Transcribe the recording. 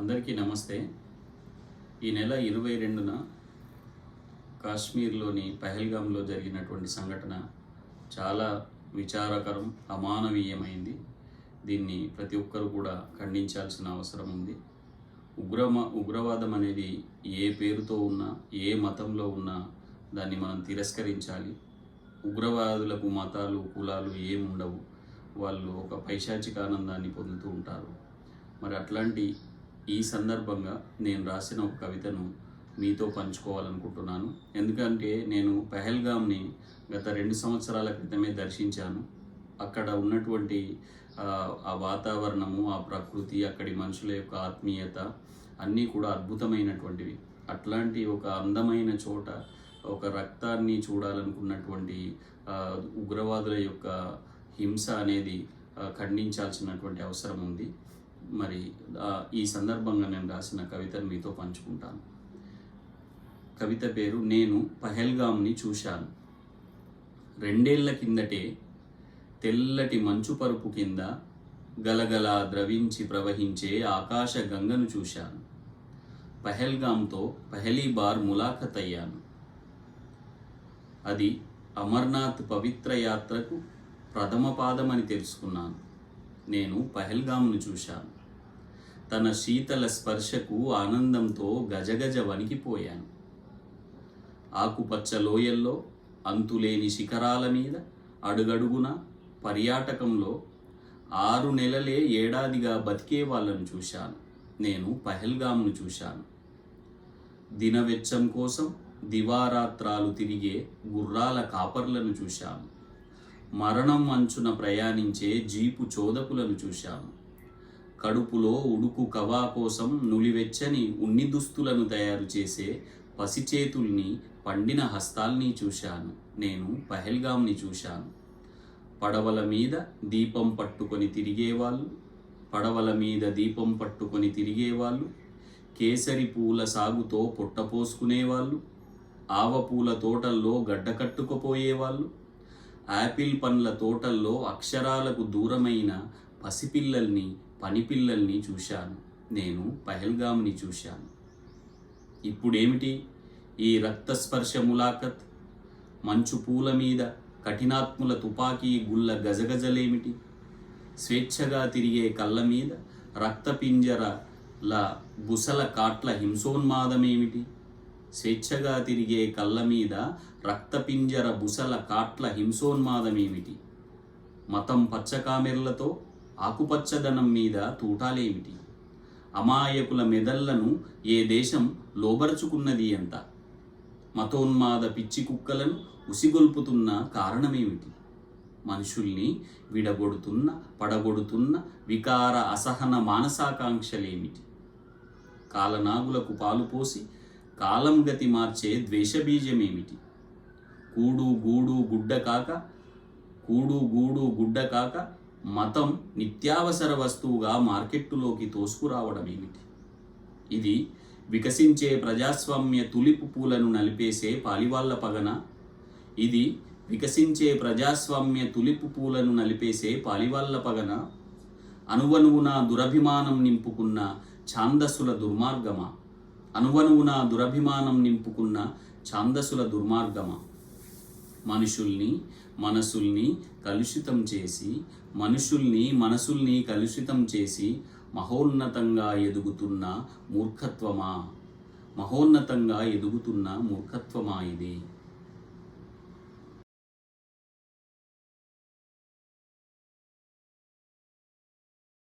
అందరికీ నమస్తే. ఈ నెల ఇరవై రెండున కాశ్మీర్లోని పహల్గామ్లో జరిగినటువంటి సంఘటన చాలా విచారకరం అమానవీయమైంది. దీన్ని ప్రతి ఒక్కరు కూడా ఖండించాల్సిన అవసరం ఉంది. ఉగ్రమ ఉగ్రవాదం అనేది ఏ పేరుతో ఉన్నా ఏ మతంలో ఉన్నా దాన్ని మనం తిరస్కరించాలి. ఉగ్రవాదులకు మతాలు కులాలు ఏముండవు వాళ్ళు ఒక పైశాచిక ఆనందాన్ని పొందుతూ ఉంటారు. మరి అట్లాంటి ఈ సందర్భంగా నేను రాసిన ఒక కవితను మీతో పంచుకోవాలనుకుంటున్నాను. ఎందుకంటే నేను పెహల్గామ్ని గత రెండు సంవత్సరాల క్రితమే దర్శించాను. అక్కడ ఉన్నటువంటి ఆ, వాతావరణము ఆ ప్రకృతి అక్కడి మనుషుల యొక్క ఆత్మీయత అన్నీ కూడా అద్భుతమైనటువంటివి. అట్లాంటి ఒక అందమైన చోట ఒక రక్తాన్ని చూడాలనుకున్నటువంటి ఉగ్రవాదుల యొక్క హింస అనేది ఖండించాల్సినటువంటి అవసరం ఉంది. మరి ఈ సందర్భంగా నేను రాసిన కవితను మీతో పంచుకుంటాను. కవిత పేరు నేను పహల్గామ్ని చూశాను. రెండేళ్ళ కిందటే తెల్లటి మంచు పరుపు కింద గలగల ద్రవించి ప్రవహించే ఆకాశ గంగను చూశాను. పహల్గామ్తో పహలీ బార్ ములాఖత్ అయ్యాను అది అమర్నాథ్ పవిత్ర యాత్రకు ప్రథమ పాదమని తెలుసుకున్నాను. నేను పహల్గామ్ను చూశాను. తన శీతల స్పర్శకు ఆనందంతో గజగజ వణికిపోయాను. ఆకుపచ్చ లోయల్లో అంతులేని శిఖరాల మీద అడుగడుగున పర్యాటకంలో ఆరు నెలలే ఏడాదిగా బతికే వాళ్ళను చూశాను. నేను పహల్గామ్ను చూశాను. దినవెచ్చం కోసం దివారాత్రాలు తిరిగే గుర్రాల కాపర్లను చూశాను. మరణం అంచున ప్రయాణించే జీపు చోదకులను చూశాను కడుపులో ఉడుకు కవా కోసం నులివెచ్చని ఉన్ని దుస్తులను తయారు చేసే పసిచేతుల్ని పండిన హస్తాల్ని చూశాను. నేను పహల్గామ్ని చూశాను. పడవల మీద దీపం పట్టుకొని తిరిగేవాళ్ళు పడవల మీద దీపం పట్టుకొని తిరిగేవాళ్ళు కేసరి పూల సాగుతో పొట్టపోసుకునేవాళ్ళు ఆవ పూల తోటల్లో గడ్డ కట్టుకుపోయేవాళ్ళు ఆపిల్ పండ్ల తోటల్లో అక్షరాలకు దూరమైన పసిపిల్లల్ని పనిపిల్లల్ని చూశాను. నేను పహల్గామ్ని చూశాను. ఇప్పుడేమిటి? ఈ రక్తస్పర్శ ములాఖత్? మంచు పూల మీద కఠినాత్ముల తుపాకీ గుళ్ళ గజగజలేమిటి? స్వేచ్ఛగా తిరిగే కళ్ళ మీద రక్తపింజరల బుసల కాట్ల హింసోన్మాదమేమిటి? స్వేచ్ఛగా తిరిగే కళ్ళ మీద రక్తపింజర బుసల కాట్ల హింసోన్మాదమేమిటి? మతం పచ్చకామెర్లతో ఆకుపచ్చదనం మీద తూటాలేమిటి? అమాయకుల మెదళ్ళను ఏ దేశం లోబరుచుకున్నది ఎంత మతోన్మాద పిచ్చి కుక్కలను ఉసిగొల్పుతున్న కారణమేమిటి? మనుషుల్ని విడగొడుతున్న పడగొడుతున్న వికార అసహన మానసాకాంక్షలేమిటి? కాలనాగులకు పాలు పోసి కాలం గతి మార్చే ద్వేషబీజమేమిటి? కూడు గూడు గుడ్డ కాక కూడు గూడు గుడ్డ కాక మతం నిత్యావసర వస్తువుగా మార్కెట్టులోకి తోసుకురావడం ఏమిటి ఇది వికసించే ప్రజాస్వామ్య తులిపు పూలను నలిపేసే పాలివాళ్ళ పగన ఇది వికసించే ప్రజాస్వామ్య తులిపు పూలను నలిపేసే పాలివాళ్ళ పగన అనువనువున దురభిమానం నింపుకున్న ఛాందస్సుల దుర్మార్గమా? అనువనువున దురభిమానం నింపుకున్న ఛాందసుల దుర్మార్గమా? మనుషుల్ని మనసుల్ని కలుషితం చేసి మనుషుల్ని మనసుల్ని కలుషితం చేసి మహోన్నతంగా ఎదుగుతున్న మూర్ఖత్వమా? మహోన్నతంగా ఎదుగుతున్న మూర్ఖత్వమా ఇది?